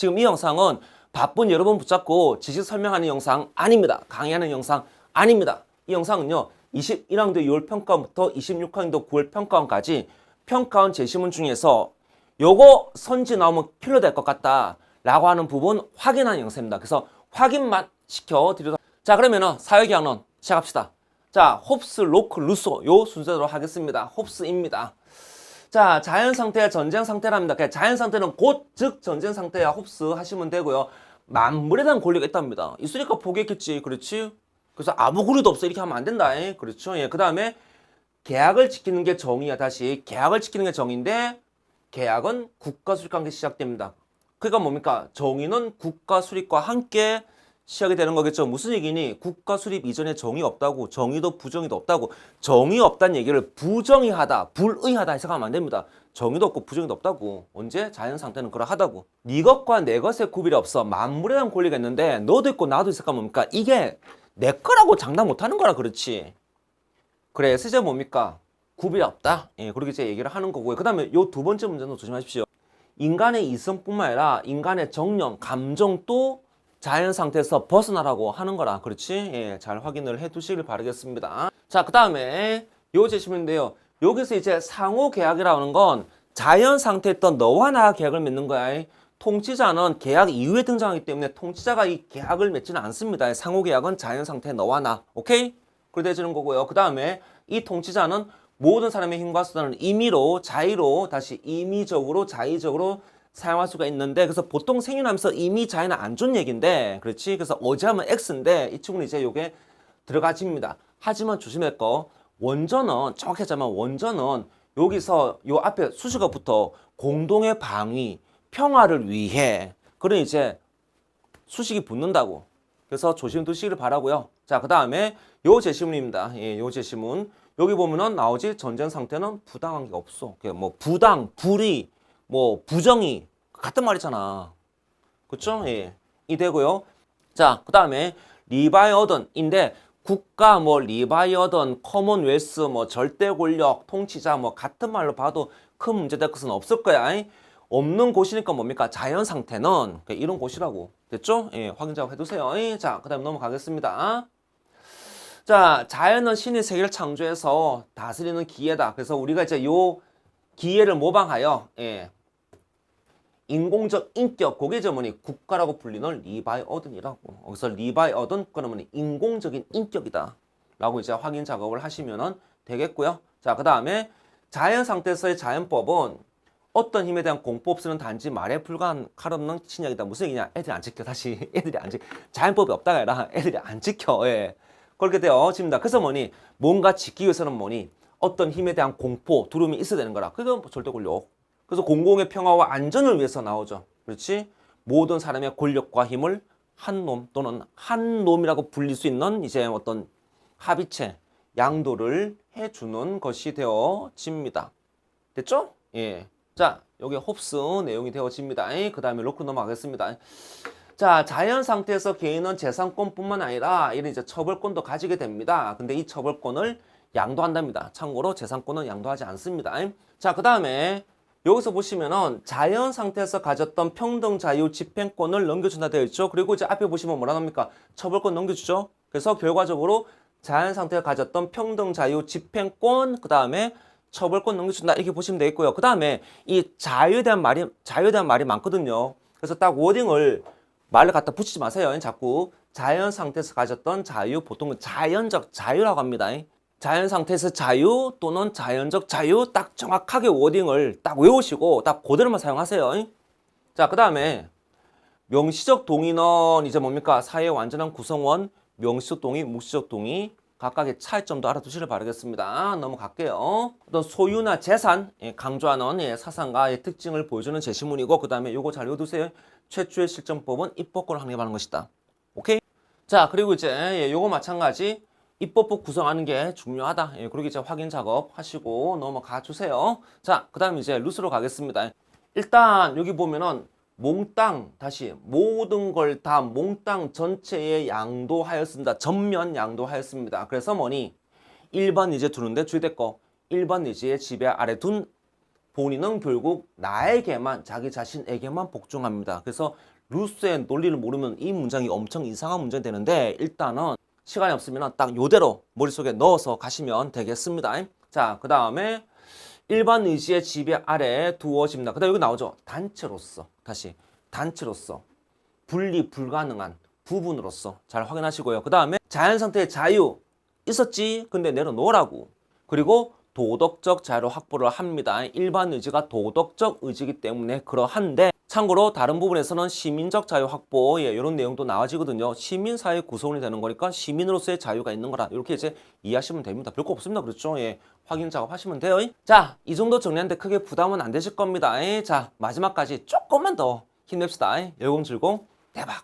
지금 이 영상은 바쁜 여러분 붙잡고 지식 설명하는 영상 아닙니다. 강의하는 영상 아닙니다. 이 영상은요. 21학년도 6월 평가원부터 26학년도 9월 평가원까지 평가원 제시문 중에서 요거 선지 나오면 필요될 것 같다 라고 하는 부분 확인하는 영상입니다. 그래서 확인만 시켜드리도록 자 그러면은 사회계약론 시작합시다. 자 홉스, 로크, 루소 요 순서대로 하겠습니다. 홉스입니다. 자, 자연 상태, 전쟁 상태랍니다. 그러니까 자연 상태는 곧, 즉, 전쟁 상태야 홉스 하시면 되고요. 만물에 대한 권리가 있답니다. 있으니까 포기했겠지. 그렇지? 그래서 아무 권리도 없어. 이렇게 하면 안 된다. 에? 그렇죠? 예. 그 다음에 계약을 지키는 게 정의야. 다시. 계약을 지키는 게 정의인데, 계약은 국가 수립 관계 시작됩니다. 그러니까 뭡니까? 정의는 국가 수립과 함께 시작이 되는 거겠죠. 무슨 얘기니? 국가 수립 이전에 정의 없다고, 정의도 부정의도 없다고, 정의 없다는 얘기를 부정의하다, 불의하다 해석하면 안 됩니다. 정의도 없고 부정의도 없다고. 언제? 자연 상태는 그러하다고. 네 것과 내 것의 구별이 없어. 만물에 대한 권리가 있는데 너도 있고 나도 있을까 뭡니까? 이게 내 거라고 장담 못 하는 거라 그렇지. 그래, 이제 뭡니까? 구별이 없다. 예, 그렇게 이제 얘기를 하는 거고요. 그 다음에 요 두 번째 문제는 조심하십시오. 인간의 이성뿐만 아니라 인간의 정령, 감정도 자연 상태에서 벗어나라고 하는 거라. 그렇지? 예, 잘 확인을 해 두시길 바라겠습니다. 자, 그 다음에 요 제시문인데요. 여기서 이제 상호 계약이라는 건 자연 상태에 있던 너와 나 계약을 맺는 거야. 통치자는 계약 이후에 등장하기 때문에 통치자가 이 계약을 맺지는 않습니다. 상호 계약은 자연 상태 너와 나. 오케이? 그렇게 되지는 거고요. 그 다음에 이 통치자는 모든 사람의 힘과 수단을 임의로 자의로 다시 임의적으로 자의적으로 사용할 수가 있는데 그래서 보통 생겨나면서 임의 자의는 안 좋은 얘기인데 그렇지? 그래서 어제 하면 X인데 이 친구는 이제 요게 들어가집니다. 하지만 조심할 거. 원전은 정확히 하자면 원전은 여기서 요 앞에 수식어 붙어 공동의 방위 평화를 위해 그런 이제 수식이 붙는다고. 그래서 조심 두시기를 바라고요. 자그 다음에 요 제시문입니다. 예, 요 제시문. 여기 보면은 나오지 전쟁 상태는 부당한 게 없어. 그뭐 부당, 불의, 뭐 부정의 같은 말이잖아. 그렇죠? 예. 이 되고요. 자, 그 다음에 리바이어던인데 국가 뭐 리바이어던, 커먼웰스 뭐 절대 권력, 통치자 뭐 같은 말로 봐도 큰 문제 될 것은 없을 거야. 이. 없는 곳이니까 뭡니까? 자연 상태는 그러니까 이런 곳이라고. 됐죠? 예, 확인 작업 해두세요. 이. 자, 그 다음 넘어가겠습니다. 자, 자연은 신이 세계를 창조해서 다스리는 기회다. 그래서 우리가 이제 요 기회를 모방하여 예. 인공적 인격, 뭐니 국가라고 불리는 리바이 어든이라고. 여기서 리바이 어든 그러면 인공적인 인격이다. 라고 이제 확인 작업을 하시면은 되겠고요. 자, 그 다음에 자연 상태에서의 자연법은 어떤 힘에 대한 공포 없으는 단지 말에 불과한 칼 없는 신약이다. 무슨 얘기냐? 애들이 안 지켜. 다시 애들이 안 지켜. 자연법이 없다가 아니라 애들이 안 지켜. 예. 그렇게 되어집니다. 그래서 뭐니 뭔가 지키기 위해서는 뭐니 어떤 힘에 대한 공포, 두려움이 있어야 되는 거라. 그건 절대 권력. 그래서 공공의 평화와 안전을 위해서 나오죠. 그렇지? 모든 사람의 권력과 힘을 한 놈 또는 한 놈이라고 불릴 수 있는 이제 어떤 합의체, 양도를 해주는 것이 되어집니다. 됐죠? 예. 자, 여기 홉스 내용이 되어집니다. 그 다음에 로크 넘어가겠습니다. 자, 자연 상태에서 개인은 재산권뿐만 아니라 이런 이제 처벌권도 가지게 됩니다. 근데 이 처벌권을 양도한답니다. 참고로 재산권은 양도하지 않습니다. 자, 그 다음에 여기서 보시면은 자연 상태에서 가졌던 평등 자유 집행권을 넘겨준다 되어 있죠. 그리고 이제 앞에 보시면 뭐라 합니까? 처벌권 넘겨주죠. 그래서 결과적으로 자연 상태가 가졌던 평등 자유 집행권, 그 다음에 처벌권 넘겨준다 이렇게 보시면 되겠고요. 그 다음에 이 자유에 대한 말이 자유에 대한 말이 많거든요. 그래서 딱 워딩을 말을 갖다 붙이지 마세요. 자꾸 자연 상태에서 가졌던 자유, 보통은 자연적 자유라고 합니다. 자연 상태에서 자유 또는 자연적 자유 딱 정확하게 워딩을 딱 외우시고 딱 그대로만 사용하세요. 자, 그 다음에 명시적 동의는 이제 뭡니까? 사회의 완전한 구성원, 명시적 동의, 묵시적 동의 각각의 차이점도 알아두시길 바라겠습니다. 넘어갈게요. 어떤 소유나 재산 예, 강조하는 예, 사상가의 특징을 보여주는 제시문이고 그 다음에 요거 잘 외워두세요. 최초의 실전법은 입법권을 확립하는 것이다. 오케이? 자 그리고 이제 예, 요거 마찬가지 입법부 구성하는 게 중요하다. 예, 그리고 이제 확인 작업 하시고 넘어가 주세요. 자, 그 다음 이제 루스로 가겠습니다. 일단 여기 보면은 몽땅 다시 모든 걸 다 몽땅 전체에 양도하였습니다. 전면 양도하였습니다. 그래서 뭐니 1번 니제 두는데 주의될 거 1번 니제의 지배 아래 둔 본인은 결국 나에게만 자기 자신에게만 복종합니다. 그래서 루스의 논리를 모르면 이 문장이 엄청 이상한 문장이 되는데 일단은 시간이 없으면 딱 요대로 머릿속에 넣어서 가시면 되겠습니다. 자, 그 다음에 일반 의지의 지배 아래 두어집니다. 그 다음에 여기 나오죠. 단체로서. 다시. 단체로서. 분리 불가능한 부분으로서. 잘 확인하시고요. 그 다음에 자연 상태의 자유 있었지. 근데 내려놓으라고. 그리고 도덕적 자유를 확보를 합니다. 일반 의지가 도덕적 의지이기 때문에 그러한데 참고로 다른 부분에서는 시민적 자유 확보 예, 이런 내용도 나와지거든요. 시민 사회 구성원이 되는 거니까 시민으로서의 자유가 있는 거라 이렇게 이제 이해하시면 됩니다. 별거 없습니다. 그렇죠? 예, 확인 작업하시면 돼요. 자, 이 정도 정리하는데 크게 부담은 안 되실 겁니다. 예, 자, 마지막까지 조금만 더 힘냅시다. 열공질공 대박.